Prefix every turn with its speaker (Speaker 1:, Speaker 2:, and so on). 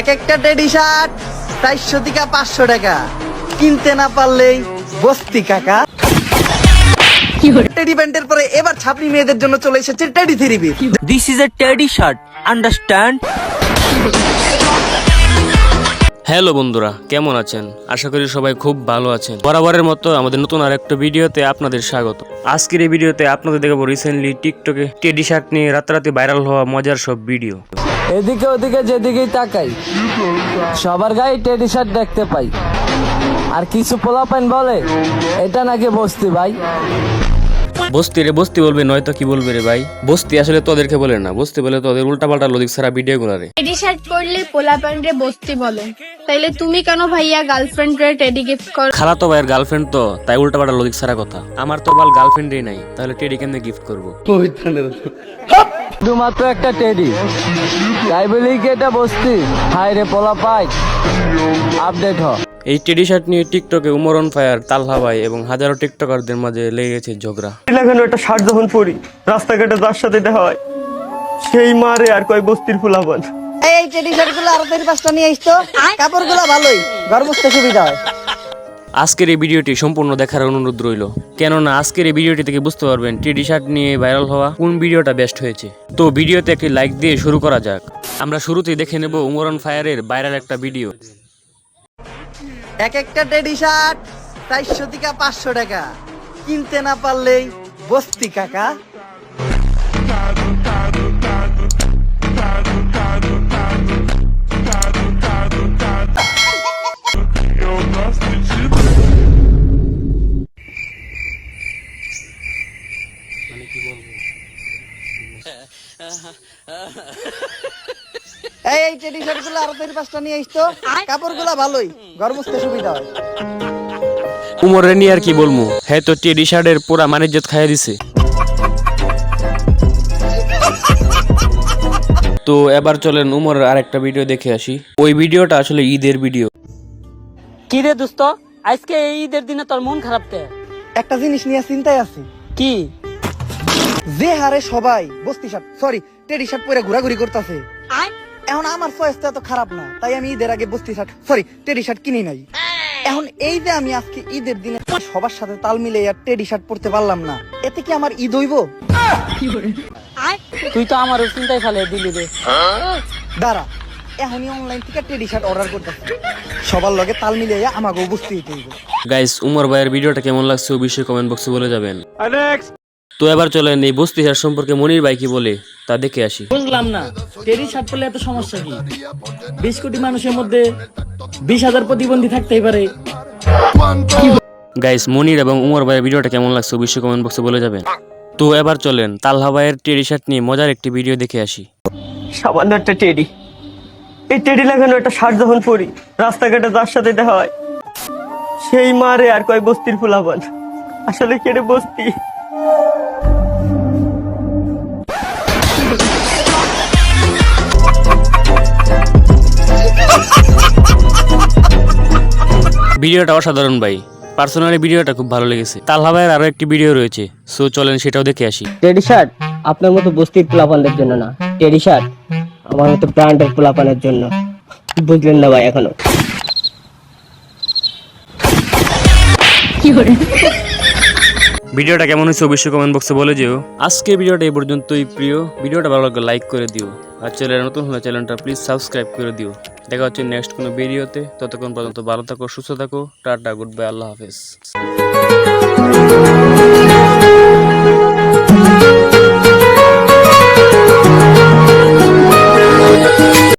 Speaker 1: এক একটা teddy shirt চারশো থেকে পাঁচশো টাকা। কিনতে না পারলেই বস্তি কাকা। টেডি প্যান্টের পরে এবার ছাপড়ি মেয়েদের জন্য চলে এসেছে teddy three this
Speaker 2: is a teddy shirt shirt.
Speaker 3: Hello বন্ধুরা, কেমন আছেন? আশা করি সবাই খুব ভালো আছেন। বরাবরের মতো আমাদের নতুন আর একটা ভিডিওতে আপনাদের স্বাগত। আজকের এই ভিডিওতে আপনাদের দেখাবো রিসেন্টলি টিকটকে টেডি শার্ট নিয়ে রাতারাতি ভাইরাল হওয়া মজার সব ভিডিও
Speaker 4: এদিকে ওদিকে যেদিকেই তাকাই, সবার গায়ে টেডি শার্ট দেখতে পাই। আর কিছু পোলাপাইন বলে, এটা নাকি বস্তি ভাই?
Speaker 3: বস্তি রে বস্তি বলবে নয়তো কি বলবে রে ভাই? বস্তি আসলে তোদেরকে বলে না বস্তি বলে তোদের উল্টাপাল্টা লজিক ছাড়া ভিডিও গুলারে
Speaker 5: টেডি শার্ট পরলে পোলা প্যান্টে বসতে বলে। তাইলে তুমি কেন ভাইয়া গার্লফ্রেন্ড রে টেডি গিফট কর?
Speaker 3: খালাতো ভাইয়ের গার্লফ্রেন্ড তো তাই উল্টাপাল্টা লজিক ছাড়া কথা। আমার তো বাল গার্লফ্রেন্ডই নাই তাহলে টেডি কেমনে গিফট করব?
Speaker 4: শুধুমাত্র একটা টেডি তাই বলি কি এটা বস্তি? হাই রে পোলাপাই আপডেট হ।
Speaker 3: এই টেডি শার্ট নিয়ে টিকটকে উমরন ফায়ার তালহা ভাই এবং হাজারো টিকটকারদের মাঝে লেগে গেছে ঝগড়া।
Speaker 6: লাগানো একটা শার্ট যখন পরি রাস্তাঘাটে যার সাথে দেখা হয় সেই মারে আর কয় বস্তির ফুলাবান।
Speaker 1: এই এই টেডি শার্টগুলো আরও চারি পাঁচটা নিয়ে আসতো কাপড়গুলো ভালোই ঘর বুঝতে সুবিধা হয়।
Speaker 3: আজকের এই ভিডিওটি সম্পূর্ণ দেখার অনুরোধ রইল। কেননা আজকের এই ভিডিওটি থেকে বুঝতে পারবেন টি শার্ট নিয়ে ভাইরাল হওয়া কোন ভিডিওটা বেস্ট হয়েছে। তো ভিডিওতে একটি লাইক দিয়ে শুরু করা যাক। আমরা শুরুতেই দেখে নেব উমরন ফায়ারের ভাইরাল একটা ভিডিও
Speaker 1: এক একটা টেডি শার্ট চারশো থেকে পাঁচশো টাকা। কিনতে না পারলেই বস্তি কাকা। এই এই টেডি শার্টগুলো আরও চারি পাঁচটা নিয়ে আসতো কাপড়গুলো ভালোই ঘর বুঝতে সুবিধা হয়।
Speaker 3: উমরের নিয়ে আর কি বলব হ্যাঁ তো টি শার্টের পুরা মানিজ্জত খাইয়ে দিছে। তো এবার চলেন উমরের আরেকটা ভিডিও দেখে আসি। ওই ভিডিওটা আসলে ঈদের ভিডিও।
Speaker 2: কি রে দোস্ত? আজকে এই ঈদের দিনে তোর মন খারাপ কে?
Speaker 1: একটা জিনিস নিয়ে চিন্তায় আছি।
Speaker 2: কি?
Speaker 1: যে হারে সবাই বস্তি শার্ট সরি টেডি শার্ট পরে ঘোরাঘুরি করতেছে। এখন আমার চয়েস তো এত খারাপ না তাই আমি ঈদের আগে বস্তি শার্ট সরি টেডি শার্ট কিনি নাই। এখন এই যে আমি আজকে ঈদের দিনে সবার সাথে তাল মিলে আর টেডি শার্ট পরতে পারলাম না এতে কি আমার ঈদ হইব?
Speaker 2: তুই তো আমার চিন্তায় ফেলে দিলি রে।
Speaker 1: দাঁড়া এখনই অনলাইন থেকে টেডি শার্ট অর্ডার করতেছি সবার লগে তাল মিলিয়ে আমাকেও বুঝতে হইব।
Speaker 3: গাইস উমর ভাইয়ের ভিডিওটা কেমন লাগছে অবশ্যই কমেন্ট বক্সে বলে যাবেন। তো এবার চলেন এই বস্তি হার সম্পর্কে মনির ভাই কি বলে তা দেখে আসি।
Speaker 7: বুঝলাম না টেরি শার্ট পরলে এত সমস্যা কি? বিশ কোটি মানুষের মধ্যে বিশ হাজার প্রতিবন্ধী থাকতেই পারে।
Speaker 3: গাইস মনির এবং উমর ভাইয়ের ভিডিওটা কেমন লাগছে অবশ্যই কমেন্ট বক্সে বলে যাবেন। তো এবার চলেন তালহা ভাইয়ের টেরি শার্ট নিয়ে মজার একটি ভিডিও দেখে আসি।
Speaker 6: সামান্য একটা টেডি এই টেডি লাগানো একটা শার্ট যখন পরি রাস্তাঘাটে যার সাথে দেখা হয় সেই মারে আর কয় বস্তির ফুলাবান। আসলে কেটে বস্তি?
Speaker 3: ভিডিওটা অসাধারণ ভাই। পার্সোনালি ভিডিওটা খুব ভালো লেগেছে। তালহা ভাইয়ের আরও একটি ভিডিও রয়েছে। সো চলেন সেটাও দেখে আসি।
Speaker 8: টেডি শার্ট আপনার মতো বস্তির পোলাপানদের জন্য না। টেডি শার্ট আমার মতো ব্র্যান্ডের পোলাপানের জন্য। বুঝলেন না ভাই এখনও।
Speaker 3: ভিডিওটা কেমন হয়েছে অবশ্যই কমেন্ট বক্সে বলে যেও। আজকে ভিডিওটা এই পর্যন্তই প্রিয়। ভিডিওটা ভালো লাগলে লাইক করে দিও। আর চ্যানেলের নতুন হলে চ্যানেলটা প্লিজ সাবস্ক্রাইব করে দিও। দেখা হচ্ছে নেক্সট কোনো ভিডিওতে। ততক্ষণ পর্যন্ত ভালো থাকো, সুস্থ থাকো। টাটা গুড বাই আল্লাহ হাফেজ।